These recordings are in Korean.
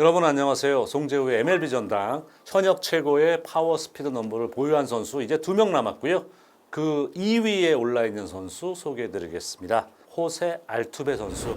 여러분 안녕하세요. 송재우의 MLB 전당 현역 최고의 파워 스피드 넘버를 보유한 선수 이제 두 명 남았고요. 그 2위에 올라 있는 선수 소개해 드리겠습니다. 호세 알투베 선수.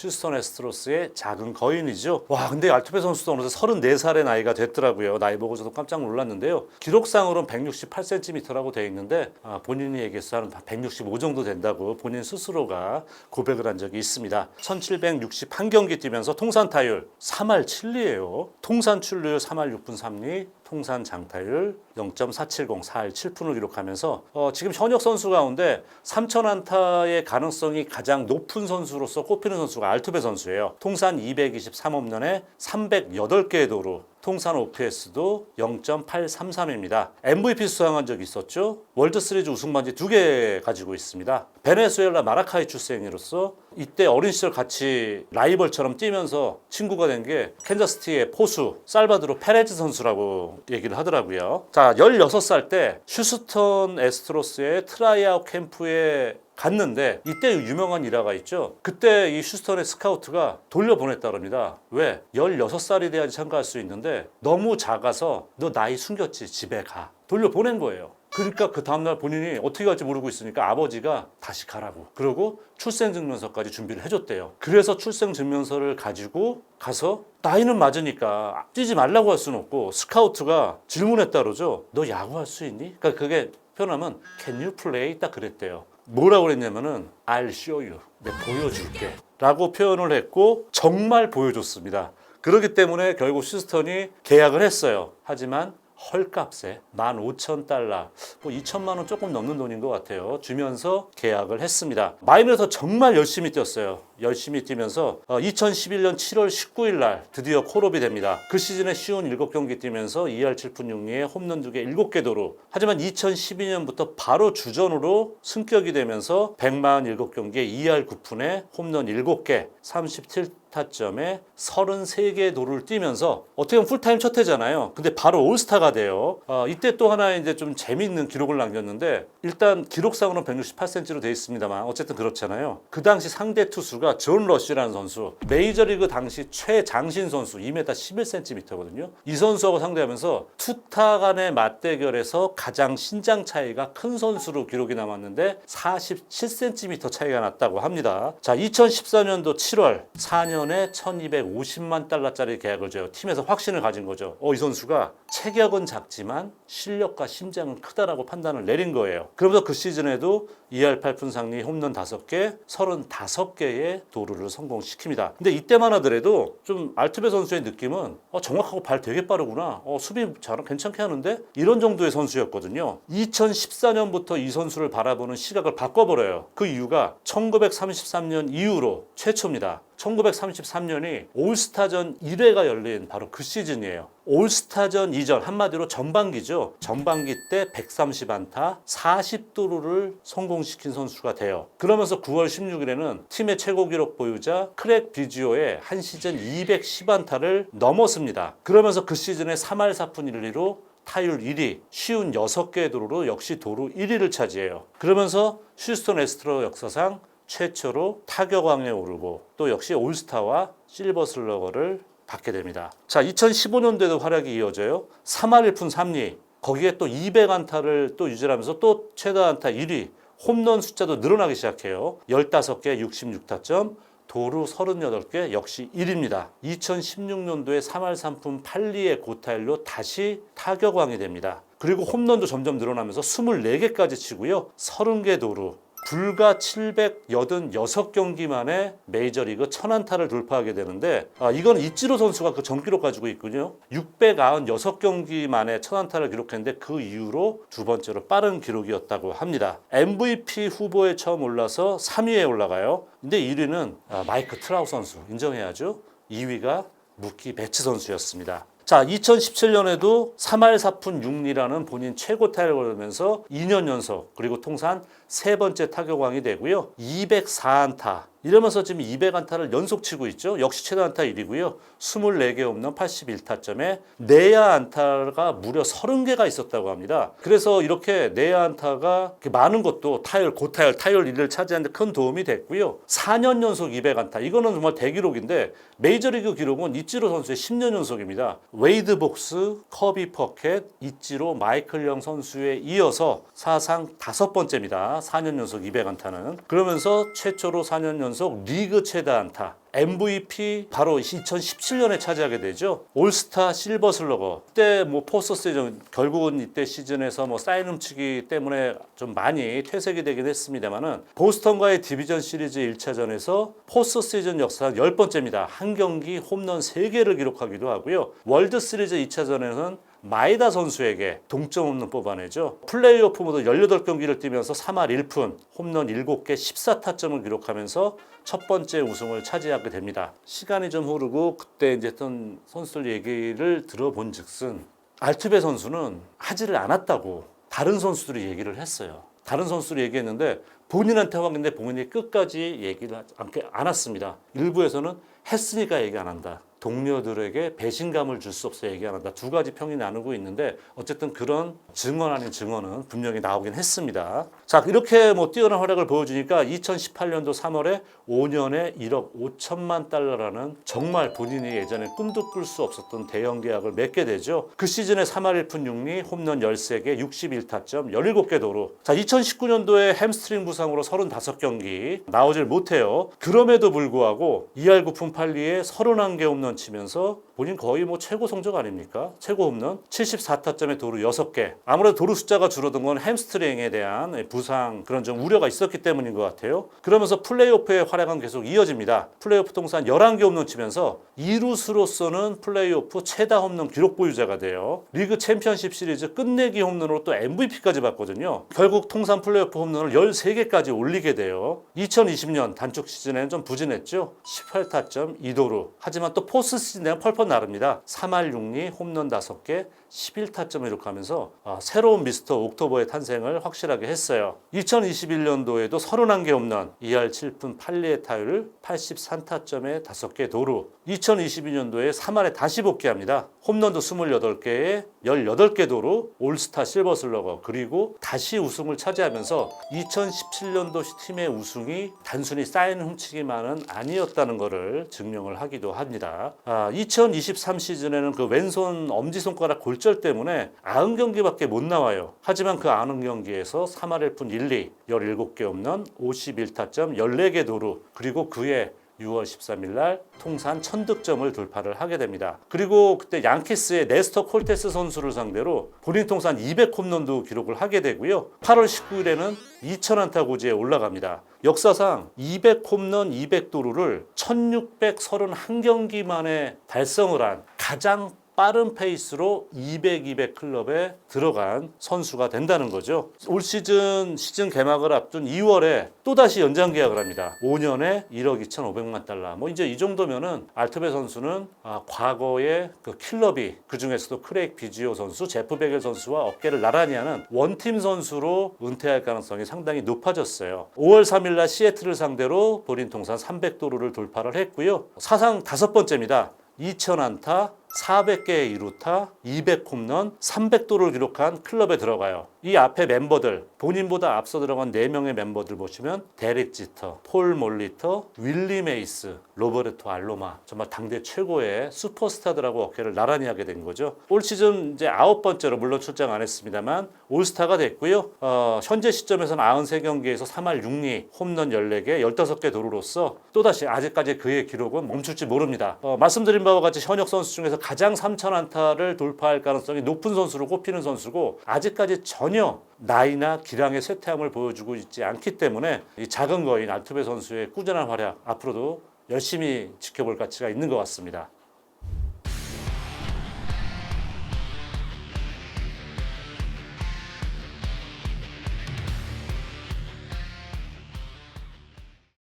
휴스턴 에스트로스의 작은 거인이죠. 와, 근데 알투베 선수도 어느새 34살의 나이가 됐더라고요. 나이 보고 저도 깜짝 놀랐는데요. 기록상으로는 168cm라고 돼 있는데 아, 본인이 얘기해서 한 165 정도 된다고 본인 스스로가 고백을 한 적이 있습니다. 1761경기 뛰면서 통산 타율 3할 7리예요. 통산 출루율 3할 6분 3리, 통산 장타율 0.470, 4할 7푼을 기록하면서 어, 지금 현역 선수 가운데 3천 안타의 가능성이 가장 높은 선수로서 꼽히는 선수가 알투베 선수예요. 통산 223홈런에 308개의 도루, 통산 OPS도 0.833입니다. MVP 수상한 적이 있었죠. 월드 시리즈 우승 반지 두 개 가지고 있습니다. 베네수엘라 마라카이 출생이로서 이때 어린 시절 같이 라이벌처럼 뛰면서 친구가 된 게 캔자스티의 포수 살바드로 페레즈 선수라고 얘기를 하더라고요. 자, 16살 때 휴스턴 에스트로스의 트라이아웃 캠프에 갔는데 이때 유명한 일화가 있죠. 그때 이 휴스턴의 스카우트가 돌려보냈다 그럽니다. 왜? 16살이 돼야지 참가할 수 있는데 너무 작아서 너 나이 숨겼지 집에 가. 돌려보낸 거예요. 그러니까 그 다음날 본인이 어떻게 할지 모르고 있으니까 아버지가 다시 가라고. 그러고 출생증명서까지 준비를 해줬대요. 그래서 출생증명서를 가지고 가서 나이는 맞으니까 뛰지 말라고 할 수는 없고 스카우트가 질문했다 그러죠. 너 야구할 수 있니? 그러니까 그게 표현하면 Can you play? 딱 그랬대요. 뭐라고 그랬냐면은 I'll show you. 내가 보여줄게. 라고 표현을 했고 정말 보여줬습니다. 그렇기 때문에 결국 휴스턴이 계약을 했어요. 하지만 헐값에 15,000달러, 뭐 2천만 원 조금 넘는 돈인 것 같아요. 주면서 계약을 했습니다. 마이너에서 정말 열심히 뛰었어요. 열심히 뛰면서 2011년 7월 19일 날 드디어 콜업이 됩니다. 그 시즌에 쉬운 7경기 뛰면서 2할 7푼 6리에 홈런 2개 7개 도루. 하지만 2012년부터 바로 주전으로 승격이 되면서 147경기에 2할 9푼에 홈런 7개, 37 타점에 33개의 도루를 뛰면서 어떻게 보면 풀타임 첫 해잖아요. 근데 바로 올스타가 돼요. 어, 이때 또 하나 이제 좀 재미있는 기록을 남겼는데 일단 기록상으로는 168cm로 되어 있습니다만 어쨌든 그렇잖아요. 그 당시 상대 투수가 존 러쉬라는 선수 메이저리그 당시 최장신 선수 2m 11cm거든요. 이 선수하고 상대하면서 투타 간의 맞대결에서 가장 신장 차이가 큰 선수로 기록이 남았는데 47cm 차이가 났다고 합니다. 자, 2014년도 7월 4년 에 1250만 달러짜리 계약을 줘요. 팀에서 확신을 가진 거죠. 어, 이 선수가 체격은 작지만 실력과 심장은 크다라고 판단을 내린 거예요. 그러면서 그 시즌에도 2할 8푼 상리 홈런 5개, 35개의 도루를 성공시킵니다. 근데 이때만 하더라도 좀 알투베 선수의 느낌은 어, 정확하고 발 되게 빠르구나. 어, 수비 잘 괜찮게 하는데 이런 정도의 선수였거든요. 2014년부터 이 선수를 바라보는 시각을 바꿔버려요. 그 이유가 1933년 이후로 최초입니다. 1933년이 올스타전 1회가 열린 바로 그 시즌이에요. 올스타전 이전 한마디로 전반기죠. 전반기 때 130안타 40도루를 성공시킨 선수가 돼요. 그러면서 9월 16일에는 팀의 최고 기록 보유자 크랙 비지오의 한 시즌 210안타를 넘었습니다. 그러면서 그 시즌에 3할 4푼 1리로 타율 1위, 쉬운 6개의 도루로 역시 도루 1위를 차지해요. 그러면서 휴스턴 에스트로 역사상 최초로 타격왕에 오르고 또 역시 올스타와 실버 슬러거를 받게 됩니다. 자, 2015년도에도 활약이 이어져요. 3할 1푼 3리. 거기에 또 200안타를 또 유지하면서 또 최다 안타 1위. 홈런 숫자도 늘어나기 시작해요. 15개 66타점. 도루 38개 역시 1위입니다. 2016년도에 3할 3푼 8리의 고타율로 다시 타격왕이 됩니다. 그리고 홈런도 점점 늘어나면서 24개까지 치고요. 30개 도루, 불과 786경기 만에 메이저리그 1000안타를 돌파하게 되는데 아, 이건 이치로 선수가 그 전기록 가지고 있군요. 696경기 만에 1000안타를 기록했는데 그 이후로 두 번째로 빠른 기록이었다고 합니다. MVP 후보에 처음 올라서 3위에 올라가요. 근데 1위는 아, 마이크 트라우 선수 인정해야죠. 2위가 무키 배츠 선수였습니다. 자, 2017년에도 3할 4푼 6리라는 본인 최고 타율을 걸으면서 2년 연속 그리고 통산 세 번째 타격왕이 되고요. 204안타. 이러면서 지금 200안타를 연속 치고 있죠. 역시 최다 안타 1위고요. 24개 홈런 81타점에 내야 안타가 무려 30개가 있었다고 합니다. 그래서 이렇게 내야 안타가 많은 것도 타율, 고타율, 타율 1위를 차지하는 데 큰 도움이 됐고요. 4년 연속 200안타. 이거는 정말 대기록인데 메이저리그 기록은 이치로 선수의 10년 연속입니다. 웨이드 복스, 커비 퍼켓, 이치로 마이클 영 선수에 이어서 사상 다섯 번째입니다. 4년 연속 200안타는. 그러면서 최초로 4년 연속 리그 최다 안타. MVP 바로 2017년에 차지하게 되죠. 올스타 실버 슬러거. 그때 뭐 포스터 시즌 결국은 이때 시즌에서 뭐 사인 훔치기 때문에 좀 많이 퇴색이 되긴 했습니다만은 보스턴과의 디비전 시리즈 1차전에서 포스터 시즌 역사 10번째입니다. 한 경기 홈런 3개를 기록하기도 하고요. 월드 시리즈 2차전에서는 마이다 선수에게 동점 홈런 뽑아내죠. 플레이오프 모두 18경기를 뛰면서 3할 1푼, 홈런 7개, 14타점을 기록하면서 첫 번째 우승을 차지하게 됩니다. 시간이 좀 흐르고 그때 이제 했던 선수들 얘기를 들어본 즉슨 알투베 선수는 하지를 않았다고 다른 선수들이 얘기를 했어요. 다른 선수들이 얘기했는데 본인한테 확인데 본인이 끝까지 얘기를 하지 않게 않았습니다. 일부에서는 했으니까 얘기 안 한다. 동료들에게 배신감을 줄 수 없어 얘기 안 한다. 두 가지 평이 나누고 있는데 어쨌든 그런 증언 아닌 증언은 분명히 나오긴 했습니다. 자 이렇게 뭐 뛰어난 활약을 보여주니까 2018년도 3월에 5년에 1억 5천만 달러라는 정말 본인이 예전에 꿈도 꿀 수 없었던 대형 계약을 맺게 되죠. 그 시즌에 3할 1푼 6리, 홈런 13개, 61타점, 17개 도루. 자 2019년도에 햄스트링 부상으로 35경기 나오질 못해요. 그럼에도 불구하고 2할 9푼 8리에 31개 홈런 치면서 본인 거의 뭐 최고 성적 아닙니까? 최고 홈런 74타점에 도루 6개. 아무래도 도루 숫자가 줄어든 건 햄스트링에 대한 부상 그런 좀 우려가 있었기 때문인 것 같아요. 그러면서 플레이오프의 활약은 계속 이어집니다. 플레이오프 통산 11개 홈런 치면서 이루스로서는 플레이오프 최다 홈런 기록 보유자가 돼요. 리그 챔피언십 시리즈 끝내기 홈런으로 또 MVP까지 받거든요. 결국 통산 플레이오프 홈런을 13개까지 올리게 돼요. 2020년 단축 시즌에는 좀 부진했죠. 18타점 2도루. 하지만 또 포스 시즌 펄펄 나릅니다. 3할 6리 홈런 5개 11타점을 기록하면서 아, 새로운 미스터 옥토버의 탄생을 확실하게 했어요. 2021년도에도 31개 홈런, 2할 7푼 8리의 타율, 83타점에 5개 도루. 2022년도에 3할에 다시 복귀합니다. 홈런도 28개에 18개 도루, 올스타 실버 슬러거, 그리고 다시 우승을 차지하면서 2017년도 팀의 우승이 단순히 사인 훔치기만은 아니었다는 것을 증명을 하기도 합니다. 아, 2023 시즌에는 그 왼손 엄지손가락 골절 때문에 90경기밖에 못 나와요. 하지만 그 90경기에서 3할 1푼 1, 2, 17개 홈런, 51타점, 14개 도루, 그리고 그의 6월 13일 날 통산 1000득점을 돌파를 하게 됩니다. 그리고 그때 양키스의 네스터 콜테스 선수를 상대로 본인 통산 200홈런도 기록을 하게 되고요. 8월 19일에는 2000안타 고지에 올라갑니다. 역사상 200홈런 200도루를 1631경기 만에 달성을 한 가장 빠른 페이스로 200, 200 클럽에 들어간 선수가 된다는 거죠. 올 시즌 시즌 개막을 앞둔 2월에 또다시 연장 계약을 합니다. 5년에 1억 2,500만 달러. 뭐 이제 이 정도면은 알트베 선수는 아, 과거의 그 킬러비 그 중에서도 크레이크 비지오 선수, 제프 베겔 선수와 어깨를 나란히 하는 원팀 선수로 은퇴할 가능성이 상당히 높아졌어요. 5월 3일 날 시애틀을 상대로 본인 통산 300도루를 돌파를 했고요. 사상 다섯 번째입니다. 2,000 안타, 400개의 2루타, 200홈런, 300도를 기록한 클럽에 들어가요. 이 앞에 멤버들, 본인보다 앞서 들어간 4명의 멤버들 보시면 데릭 지터, 폴 몰리터, 윌리 메이스, 로버르토 알로마 정말 당대 최고의 슈퍼스타들하고 어깨를 나란히 하게 된 거죠. 올 시즌 이제 아홉 번째로 물론 출장 안 했습니다만 올스타가 됐고요. 어, 현재 시점에서는 93경기에서 3할 6리, 홈런 14개, 15개 도루로서 또다시 아직까지 그의 기록은 멈출지 모릅니다. 어, 말씀드린 바와 같이 현역 선수 중에서 가장 3천 안타를 돌파할 가능성이 높은 선수로 꼽히는 선수고 아직까지 전혀 나이나 기량의 쇠퇴함을 보여주고 있지 않기 때문에 이 작은 거인 알투베 선수의 꾸준한 활약 앞으로도 열심히 지켜볼 가치가 있는 것 같습니다.